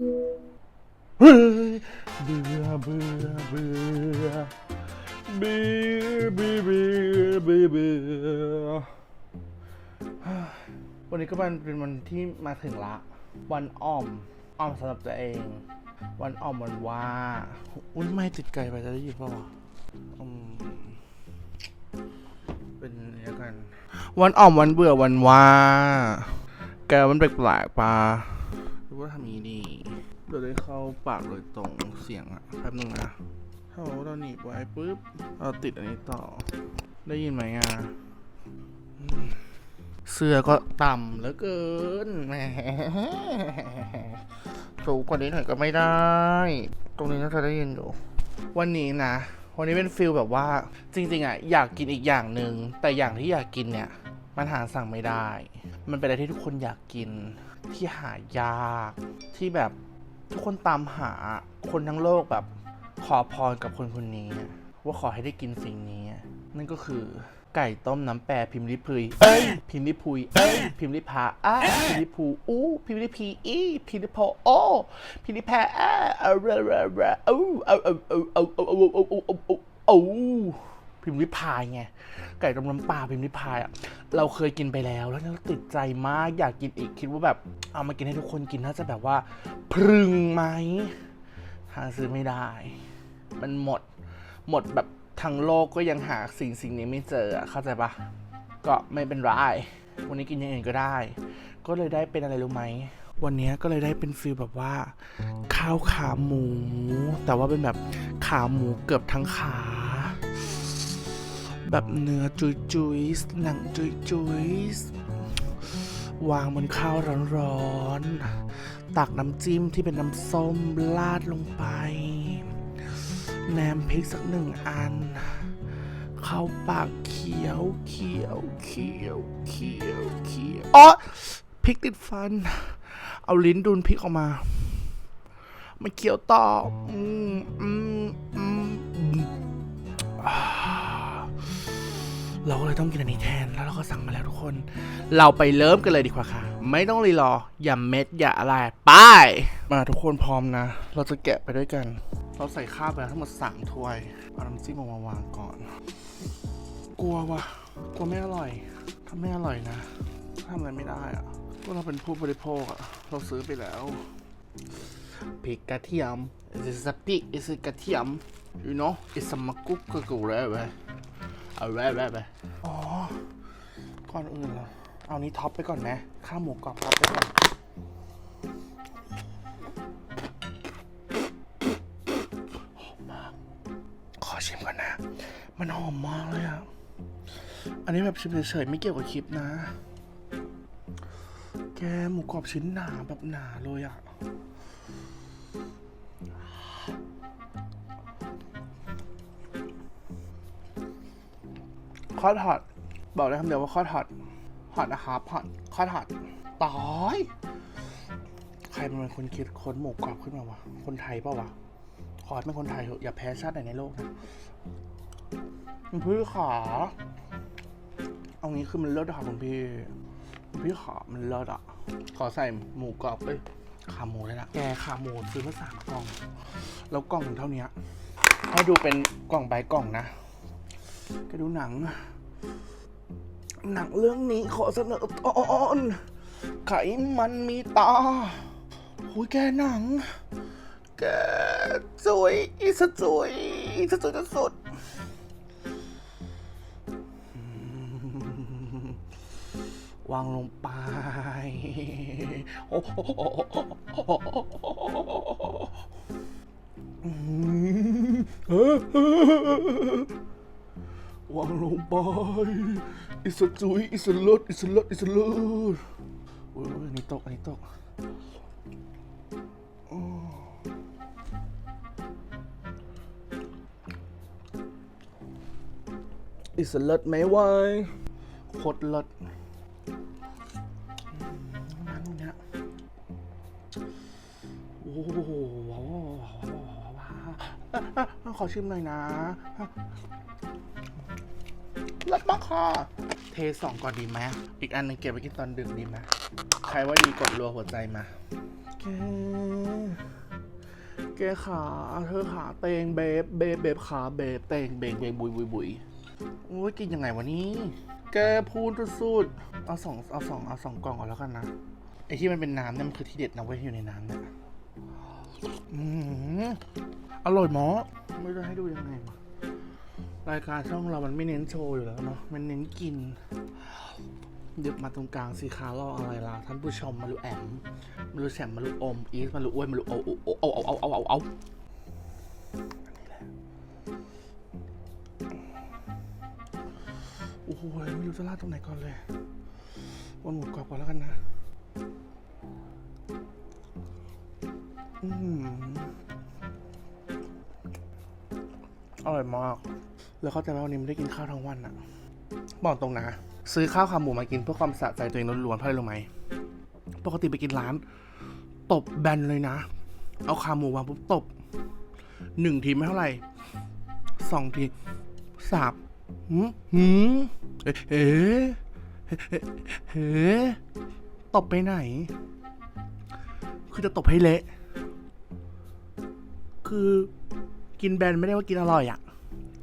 เบื่อเบื่อเบื่อเบื่อเบื่อเบื่อเบื่อเบื่อวันนี้ก็มันเป็นวันที่มาถึงละ วันอ่อมอ่อมสำหรับตัวเอง วันอ่อมวันว่าอุ้ยไม่ติดไกลไปจะได้ยินเปล่าวะอืมเป็นอย่างนี้แล้วกัน วันอ่อมวันเบื่อวันว่า แกมันแปลกๆปะรือว่าทำย่างนี้ดี เราได้เข้าปากโดยตรงเสียงอะแป๊บนึงนะถ้าเราหนีบไว้ปุ๊บเราติดอันนี้ต่อ ได้ยินไหมอะเสื้อก็ต่ำเหลือเกินแหมสูงกว่านี้หน่อยก็ไม่ได้ ตรงนี้น่าจะได้ยินอยู่ วันนี้นะ วันนี้เป็นฟิลแบบว่า จริง ๆอะอยากกินอีกอย่างหนึ่งแต่อย่างที่อยากกินเนี่ย มันหาสั่งไม่ได้ มันเป็นอะไรที่ทุกคนอยากกินที่หายากที่แบบ ทุกคนตามหาคนทั้งโลกแบบขอพรกับคนคนนี้ ว่าขอให้ได้กินสิ่งนี้ นั่นก็คือไก่ต้มน้ำแปรพิมพ์ลิพุยเอ้ยพิมพ์ลิพุยเอ้ยพิมพ์ลิพาอ้าพิมพ์ลิพูอู้พิมพ์ลิพีอีพิมพ์ลิโพโอพิมพ์ลิแพอ้าเอาเรเรเรเอาเอาเอาเอาเอาเอาเอาเอาเอาเอาเอาเอา พิมพ์ลิพายไงไก่ต้มน้ำปลาพิมพ์ลิพายอะเราเคยกินไปแล้วแล้วเราติดใจมากอยากกินอีกคิดว่าแบบ เอามากินให้ทุกคนกินน่าจะแบบว่าพรึงไหมหาซื้อไม่ได้ มันหมดหมดแบบทั้งโลกก็ยังหาสิ่งสิ่งนี้ไม่เจออะเข้าใจปะก็ไม่เป็นไรวันนี้กินอย่างอื่นก็ได้ ก็เลยได้เป็นอะไรรู้ไหมวันนี้ก็เลยได้เป็นฟีลแบบว่า ข้าวขาหมู แต่ว่าเป็นแบบขาหมูเกือบทั้งขา แบบเนื้อจุยจุยหนังจุยจุยวางบนข้าวร้อนๆ ตักน้ำจิ้มที่เป็นน้ำส้มลาดลงไป แหนมพริกสักหนึ่งอัน เข้าปากเคี้ยวเคี้ยวเคี้ยวเคี้ยวเคี้ยวอ๋อพริกติดฟัน เอาลิ้นดูนพริกออกมา มันเคี้ยวต่อ อืมอืมอืม เราก็เลยต้องกินอันนี้แทนแล้วเราก็สั่งมาแล้วทุกคน เราไปเริ่มกันเลยดีกว่าค่ะ ไม่ต้องรีรอ อย่าเม็ดอย่าอะไรไปมาทุกคนพร้อมนะ เราจะแกะไปด้วยกัน เราใส่ข้าวไปแล้วทั้งหมดสามถ้วยเอาน้ำจิ้มออกมาวางก่อน กลัวว่ะกลัวไม่อร่อยถ้าไม่อร่อยนะทำอะไรไม่ได้อะพวกเราเป็นผู้บริโภคอะเราซื้อไปแล้วพริกกระเทียม this is a pig this is กระเทียม you know it's a มะกุกกะกุเรเว้ย เอาแร่แร่ไปอ๋อ ก่อนอื่นเราเอานี้ท็อปไปก่อนไหมข้าวหมูกรอบท็อปไปก่อน หอมมาก ขอชิมก่อนนะ มันหอมมากเลยอะอันนี้แบบชิมเฉยๆไม่เกี่ยวกับคลิปนะ แกหมูกรอบชิ้นหนาแบบหนาเลยอะ ข้อถอดบอกได้คำเดียวว่าข้อถอดฮอตนะครับฮอตข้อถอดตายใครมันเป็นคนคิดค้นหมูกรอบขึ้นมาวะ คนไทยเปล่าวะ ขอให้เป็นคนไทยเถอะอย่าแพ้ชาติไหนในโลกนะคุณพี่ขา เอางี้คือมันเลิศอะค่ะคุณพี่คุณพี่ขามันเลิศอะขอใส่หมูกรอบไปขาหมูเลยนะแกขาหมูซื้อมาสามกล่อง แล้วกล่องถึงเท่านี้ให้ดูเป็นกล่องใบกล่องนะ แกดูหนัง หนังเรื่องนี้ขอเสนอตอนไขมันมีตาหุยแกหนัง แกสวยอีสสวยอีสสวยสุดวางลงไป โอ้ วางลงไป อิสจุยอิสลดอิสลดอิสลดโอ้ยอันนี้ตกอันนี้ตกอิสเลิศไหมวะโคตรเลิศมาตรงเนี้ยโอ้โหว้าวอะอะขอชิมหน่อยนะ เลิศมากค่ะเทสองก่อนดีไหมอีกอันหนึงเก็บไว้กินตอนดึกดีไหมใครว่าดีกดรัวหัวใจมาแกแกขาเธอขาเตงเบบเบบเบบขาเบบเตงเบงเบงบุยบุยบุยโอ้ยกินยังไงวะนี่แกพูดสุดๆเอาสองเอาสองเอาสองกล่องก่อนแล้วกันนะไอที่มันเป็นน้ำเนี่ยมันคือที่เด็ดนะเว้ยที่อยู่ในน้ำเนี่ยอืมอร่อยหมอไม่รู้ให้ดูยังไงวะ รายการช่องเรามันไม่เน้นโชว์อยู่แล้วเนาะมันเน้นกินเดี๋ยวมาตรงกลางสิคะรออะไรล่ะท่านผู้ชมมาลูแอมมาลูแฉมมาลูอมอีสมาลูอ้วยมาลูโอโอเอาเอาเอาเอาเอาโอ้โหไม่รู้จะลาดตรงไหนก่อนเลยวันหมูกรอบก่อนแล้วกันนะอืมอร่อยมาก แล้วเข้าใจว่าวันนี้ไม่ได้กินข้าวทั้งวันอะบอกตรงนะ ซื้อข้าวขาหมูมากินเพื่อความสะใจตัวเองล้วนๆเพราะอะไรรู้ไหมปกติไปกินร้าน ตบแบนเลยนะ เอาขาหมูวางปุ๊บตบหนึ่งทีไม่เท่าไหร่สองทีสามหืมหืมเอ๊ะเอ๊ะเอ๊ะเอ๊ะตบไปไหน คือจะตบให้เละ คือกินแบนไม่ได้ว่ากินอร่อยอะ่ะ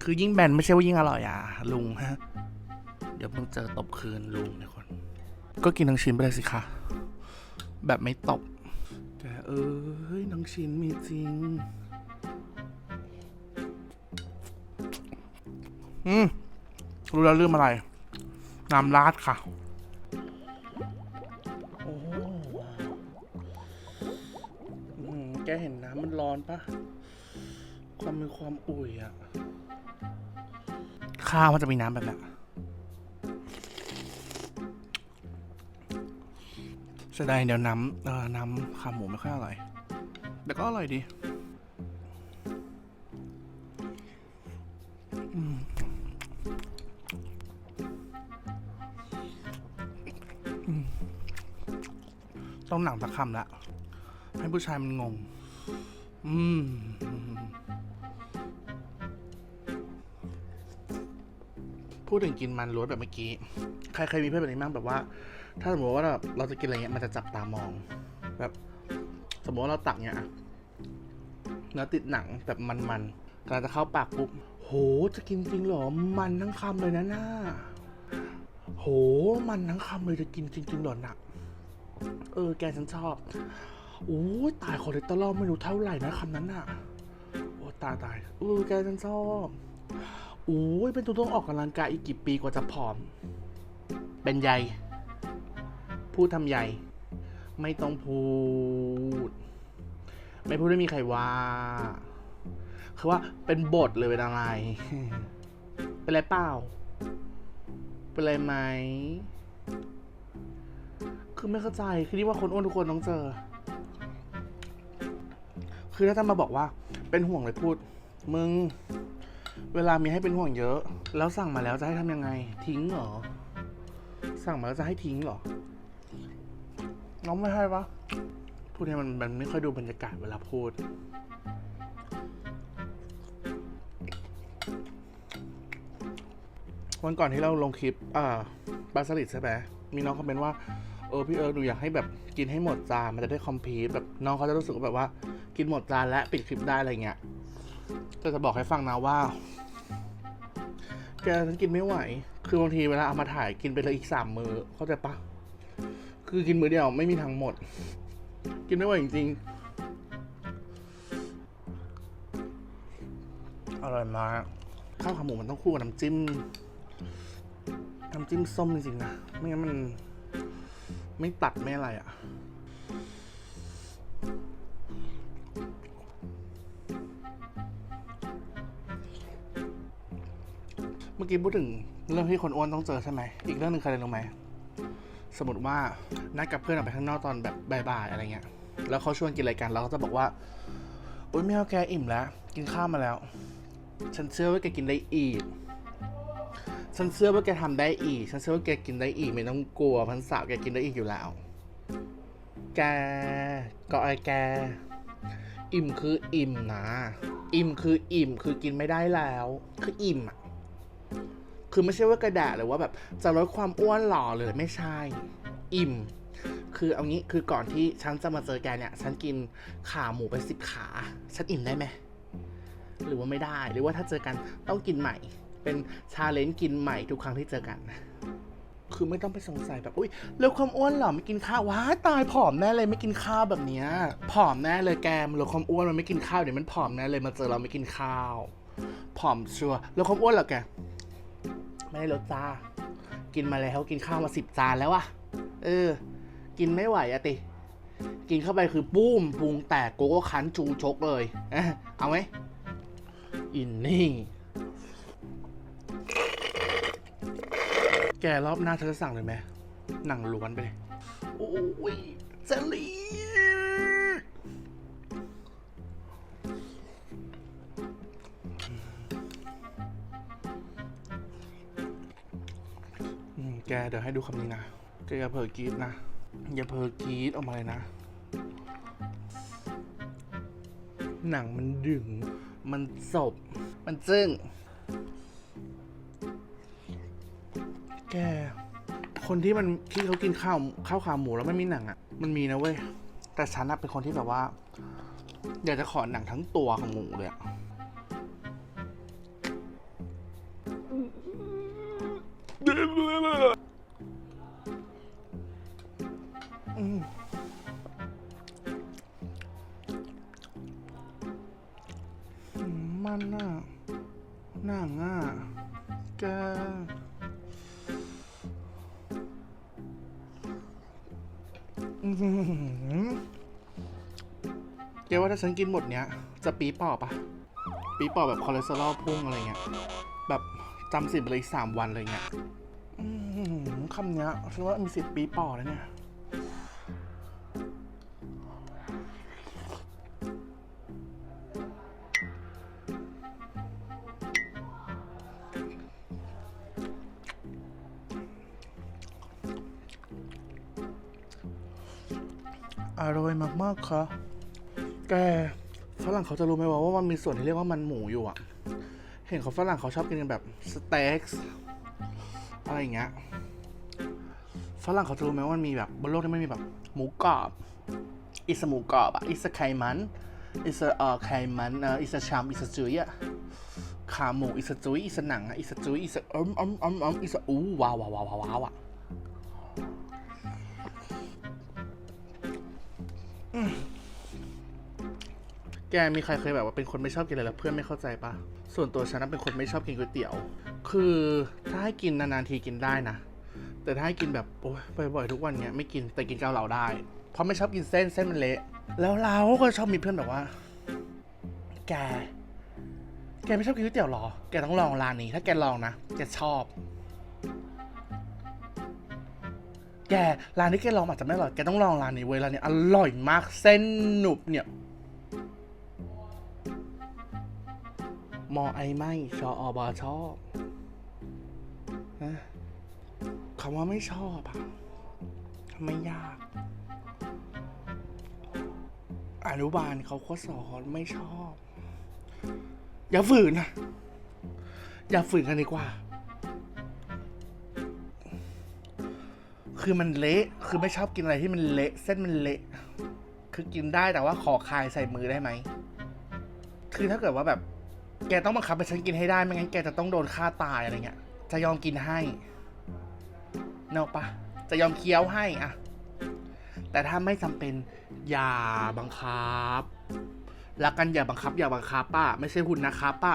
คือยิ่งแบนไม่ใช่ว่ายิ่งอร่อยอะลุงฮะ เดี๋ยวมึงเจอตบคืนลุงเดี๋ยวคน ก็กินทั้งชิ้นไปเลยสิคะ แบบไม่ตบแต่เอ้ยทั้งชิ้นมีจริง อืม รู้แล้วเรื่องอะไร น้ำราดค่ะโอ้แกเห็นน้ำมันร้อนปะความมีความอุ่ยอะ ข้าวมันจะมีน้ำแบบนั้นเสียดายเดี๋ยวน้ำเอ่อน้ำขาหมูไม่ค่อยอร่อย แต่ก็อร่อยดีต้องหนังตะคำละ ให้ผู้ชายมันงง อืม พูดถึงกินมันล้วนแบบเมื่อกี้ ใครเคยมีเพื่อนแบบนี้บ้างแบบว่า ถ้าสมมติว่าเราเราจะกินอะไรเงี้ยมันจะจับตามอง แบบ สมมติว่าเราตักเนี้ยเนื้อติดหนังแบบมันๆกำลังจะเข้าปากปุ๊บโหจะกินจริงเหรอมันทั้งคำเลยนะหน่าโหมันทั้งคำเลยจะกินจริงๆเหรอหนักเออแกฉันชอบโอ้ตายคอเลสเตอรอลไม่รู้เท่าไหร่นะคำนั้นน่ะโอ้ตายตายเออแกฉันชอบ อ้ยเป็นตัวต้องออกกำลังกายอีกกี่ปีกว่าจะผอม เป็นใยพูดทำใยไม่ต้องพูด ไม่พูดไม่มีใครว่า คือว่าเป็นบทเลยเป็นอะไร เป็นไรเปล่า เป็นไรไหม คือไม่เข้าใจ คือนี่ว่าคนอ้วนทุกคนต้องเจอ คือถ้าจะมาบอกว่า เป็นห่วงเลยพูด มึง เวลามีให้เป็นห่วงเยอะ แล้วสั่งมาแล้วจะให้ทำยังไง ทิ้งเหรอ สั่งมาแล้วจะให้ทิ้งเหรอ น้องไม่ให้ปะพูดให้มันมันไม่ค่อยดูบรรยากาศเวลาพูด วันก่อนที่เราลงคลิป อ่าบาสลิดใช่ไหมมีน้องคอมเมนต์ว่า เออพี่เอิร์ธหนูอยากให้แบบกินให้หมดจานมันจะได้คอมพลีทแบบน้องเขาจะรู้สึกว่าแบบว่า กินหมดจานและปิดคลิปได้อะไรเงี้ย แต่จะบอกให้ฟังนะว่า แกฉันกินไม่ไหว คือบางทีเวลาเอามาถ่ายกินไปเลยอีกสามมือเข้าใจปะคือกินมือเดียวไม่มีทางหมด กินไม่ไหวจริงๆ อร่อยมาก ข้าวขาหมูมันต้องคู่กับน้ำจิ้ม น้ำจิ้มส้มจริงๆนะ ไม่งั้นมันไม่ตัดไม่อะไรอะ่ะ เมื่อกี้พูดถึงเรื่องที่คนอ้วนต้องเจอใช่ไหม อีกเรื่องหนึ่งใครรู้ไหม สมมติว่านัดกับเพื่อนออกไปข้างนอกตอนแบบบ่ายๆอะไรเงี้ย แล้วเขาชวนกินอะไรกันเราก็จะบอกว่า โอ๊ยไม่เอาแกอิ่มแล้ว กินข้าวมาแล้ว ฉันเชื่อว่าแกกินได้อีก ฉันเชื่อว่าแกทำได้อีก ฉันเชื่อว่าแกกินได้อีกไม่ต้องกลัวพันสาวแกกินได้อีกอยู่แล้ว แกก็ไอแก อิ่มคืออิ่มนะ อิ่มคืออิ่มคือกินไม่ได้แล้ว คืออิ่มอะ คือไม่ใช่ว่ากระดาษหรือว่าแบบจะลดความอ้วนหล่อเลยไม่ใช่ อิ่ม คือเอางี้คือก่อนที่ฉันจะมาเจอแกเนี่ย ฉันกินขาหมูไปสิบขา ฉันอิ่มได้ไหมหรือว่าไม่ได้หรือว่าถ้าเจอกันต้องกินใหม่ เป็นชาเลนจ์กินใหม่ทุกครั้งที่เจอกันคือไม่ต้องไปสงสัยแบบ อุ้ยลดความอ้วนหรอไม่กินข้าวว้าตายผอมแน่เลยไม่กินข้าวแบบเนี้ยผอมแน่เลยแกมันลดความอ้วนมันไม่กินข้าวเดี๋ยวมันผอมแน่เลยมาเจอเราไม่กินข้าว ผอมชัวร์ลดความอ้วนหรอแก ไม่ได้ลดจ้า กินมาแล้วกินข้าวมาสิบจานแล้วอะเออ กินไม่ไหวอะติ กินเข้าไปคือปุ้มพุงแตกโกโก้คันจูชกเลยเอาไหมอินนี่ แกรอบหน้าเธอจะสั่งเลยไหมหนังล้วนไปเลย โอ้ยเจล แกเดี๋ยวให้ดูคำนี้นะแกอย่าเผลอกรีดนะ อย่าเผลอกรีดออกมาเลยนะ หนังมันดึง มันศบมันจึ้ง แก คนที่มันที่เขากินข้าวข้าวขาหมูแล้วไม่มีหนังอะ่ะ มันมีนะเว้ย แต่ฉันอะเป็นคนที่แบบว่า อยากจะขอหนังทั้งตัวของหมูเลยอะาถ้าฉันกินหมดเนี้ย จะปีปอบปะปีปอบแบบคอเลสเตอรอลพุ่งอะไรเงี้ย แบบจำสิทธิ์ไปเลยสามวันอะไรเงี้ยคำเนี้ยฉันว่ามีสิทธิ์ปีปอบแล้วเนี่ยอร่อยมาก ๆ ค่ะ แกฝรั่งเขาจะรู้ไหมว่าว่ามันมีส่วนที่เรียกว่ามันหมูอยู่อะเห็นเขาฝรั่งเขาชอบกินกันแบบสเต็กอะไรอย่างเงี้ยฝรั่งเขาจะรู้ไหมว่ามันมีแบบบนโลกนี้ไม่มีแบบหมูกรอบอิสหมูกรอบอะอิสไขมันอิสเอ่อไขมันเอ่ออิสชามอิสจุยอะขาหมูอิสจุยอิสหนังอะอิสจุยอิสอืมอืมอืมอืมอิสอู้ว้าวว้าวว้าวว้าวอะ แกมีใครเคยแบบว่าเป็นคนไม่ชอบกินอะไรแล้วเพื่อนไม่เข้าใจปะส่วนตัวฉันเป็นคนไม่ชอบกินก๋วยเตี๋ยว คือถ้าให้กินนานๆทีกินได้นะ แต่ถ้าให้กินแบบโอ้ยบ่อยๆทุกวันเนี้ยไม่กินแต่กินเกาเหลาได้ เพราะไม่ชอบกินเส้นเส้นมันเละ แล้วเราก็ชอบมีเพื่อนแบบว่า แก แกไม่ชอบกินก๋วยเตี๋ยวหรอ แกต้องลองร้านนี้ ถ้าแกลองนะแกชอบ แกร้านที่แกลองอาจจะไม่อร่อยแกต้องลองร้านนี้เว้ยร้านนี้อร่อยมากเส้นหนุบเนี่ย มอไอไม่ชออบอชอบนะคำว่าไม่ชอบอะไม่ยาก อนุบาลเขาก็สอนไม่ชอบ อย่าฝืนนะอย่าฝืนกันดีกว่า คือมันเละ คือไม่ชอบกินอะไรที่มันเละ เส้นมันเละ คือกินได้แต่ว่าขอคายใส่มือได้ไหม คือถ้าเกิดว่าแบบ แกต้องบังคับให้ฉันกินให้ได้ไม่งั้นแกจะต้องโดนฆ่าตายอะไรเงี้ย จะยอมกินให้เนกปะจะยอมเคี้ยวให้อะแต่ถ้าไม่จำเป็นอย่าบังคับรักกันอย่าบังคับ อย่าบังคับป้าไม่ใช่หุ่นนะครับป้า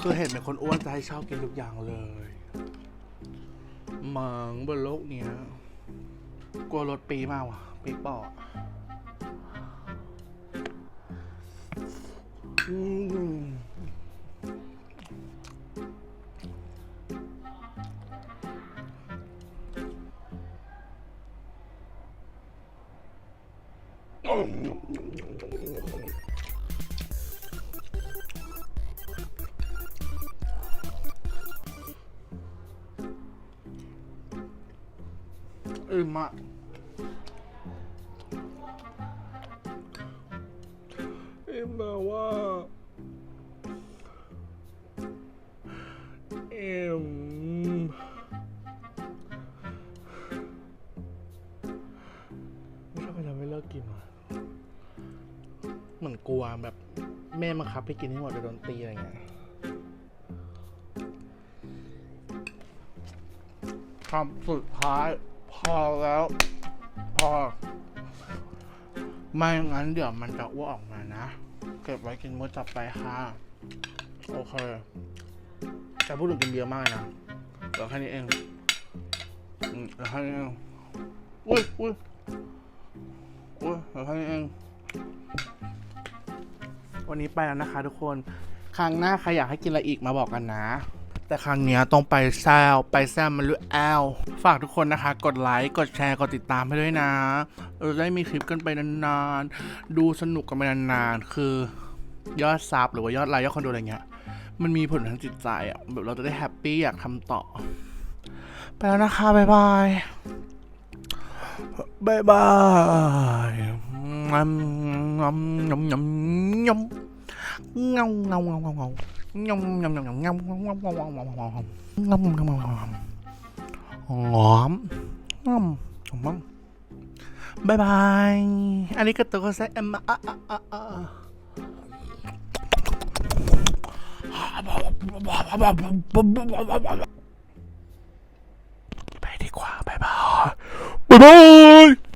คือเห็นเป็นคนอ้วนจะให้ชอบกินทุกอย่างเลยมังบนโลกเนี้ยกลัวรถปีมากว่ะปีปออืม อิ่มอะอิ่มแบบว่าอิ่มไม่ชอบเวลาไม่เลิกกินอะ เหมือนกลัวแบบแม่มาคับให้กินให้หมดจะโดนตีอะไรเงี้ยคำสุดท้าย พอแล้ว พอ ไม่งั้นเดี๋ยวมันจะอ้วกออกมานะ เก็บไว้กินเมื่อจับไปค่ะ โอเคจะพูดถึงกินเบียร์มากนะเหลือแค่นี้เองเหลือแค่นี้เองอุ้ยอุ้ยอุ้ยเหลือแค่นี้เอง วันนี้ไปแล้วนะคะทุกคน ครั้งหน้าใครอยากให้กินอะไรอีกมาบอกกันนะ แต่ครั้งนี้ต้องไปแซวไปแซวมันรู้แอล ฝากทุกคนนะคะ กดไลค์ กดแชร์ กดติดตามให้ด้วยนะ เราได้มีคลิปกันไปนานๆ ดูสนุกกันไปนานๆ คือยอดซับหรือว่ายอดไลค์ยอดคนดูอะไรเงี้ย มันมีผลทางจิตใจอะ แบบเราจะได้แฮปปี้อยากทำต่อ ไปแล้วนะคะ บ๊ายบาย บ๊ายบาย nhom nhom nhom nhom ngông ngông ngông ngông ngông nhông nhông nhông nhông ngông ngông ngông ngông ngông ngông ngông ngông ngông ngông ngông ngông bye bye. Arigatou gozaimasu bay đi qua bye bye. Bye bye.